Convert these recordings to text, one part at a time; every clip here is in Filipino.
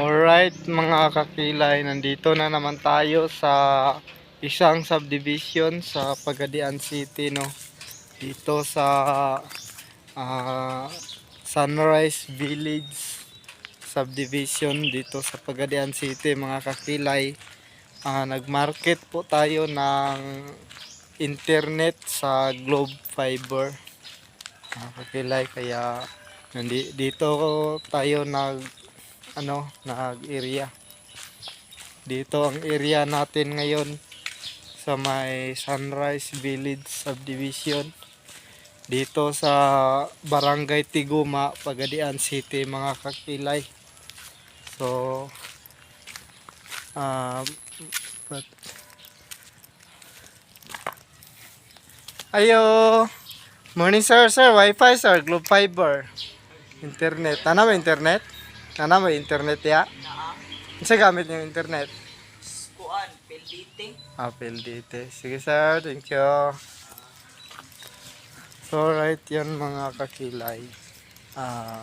Alright mga kakilay, nandito na naman tayo sa isang subdivision sa Pagadian City no. Dito sa ah, Sunrise Village subdivision dito sa Pagadian City mga kakilay. Ah, nagmarket po tayo ng internet sa Globe Fiber. Mga kakilay kaya nandi, dito tayo nag ano, nag-area. Dito ang area natin ngayon sa may Sunrise Village Subdivision. Dito sa Barangay Tiguma, Pagadian City, mga kakilay. So, um, but, Ayo! Morning sir, sir. Wi-Fi sir, Globe Fiber. Internet. Ano internet? Ano ba internet ya? Sa gamit niyo internet? Kuan, pelditing. Apple dito. Sige sir, thank you. So right yan mga kakilay. Ah,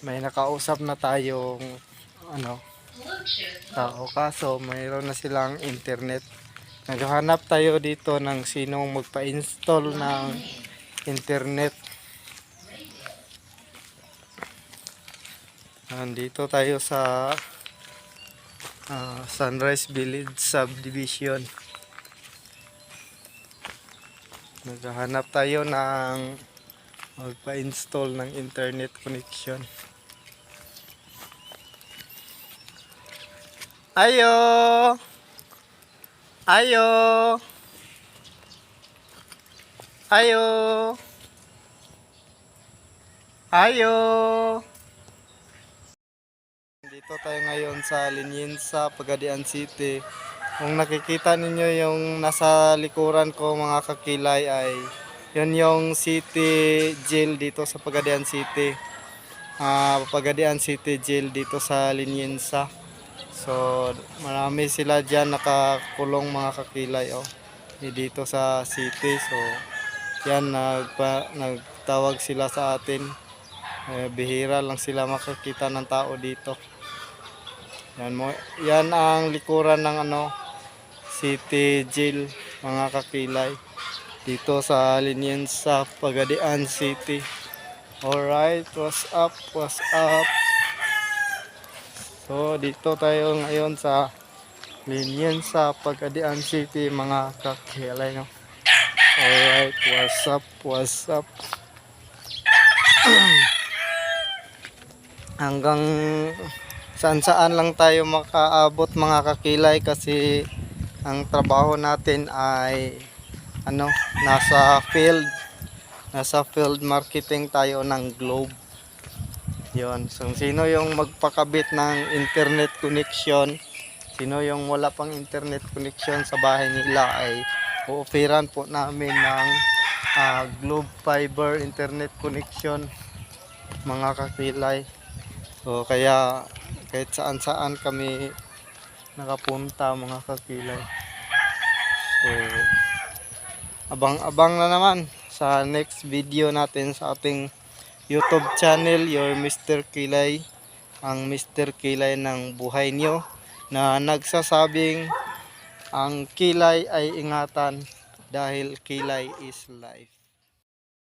may nakausap na tayong ano tao kaso mayroon na silang internet. Naghahanap tayo dito ng sinong magpa-install ng internet. Nandito tayo sa ah, Sunrise Village Subdivision. Naghahanap tayo ng magpa-install ng internet connection. Ayo! Ayo! Ayo! Ayo! Dito tayo ngayon sa Linyensa, Pagadian City. Kung nakikita ninyo yung nasa likuran ko mga kakilay ay yun yung city jail dito sa Pagadian City. Ah, Pagadian City jail dito sa Linyensa. So, marami sila dyan nakakulong mga kakilay oh. Dito sa city. So, yan nagpa, nagtawag sila sa atin. Eh, bihira lang sila makakita ng tao dito. Yan mo, yan ang likuran ng ano City Jail mga kakilay dito sa Linyen sa Pagadian City. Alright, what's up? What's up? So dito tayo ngayon sa Linyen sa Pagadian City mga kakilay no. Alright, what's up? What's up? Hanggang saan saan lang tayo makaabot mga kakilay kasi ang trabaho natin ay ano nasa field. Nasa field marketing tayo ng Globe. Yon so sino yung magpakabit ng internet connection? Sino yung wala pang internet connection sa bahay nila ay uoferan po namin ng ah, Globe Fiber internet connection mga kakilay. So kaya kahit saan saan kami nakapunta mga kakilay so abang-abang na naman sa next video natin sa ating YouTube channel your Mr. Kilay ang Mr. Kilay ng buhay nyo na nagsasabing ang kilay ay ingatan dahil kilay is life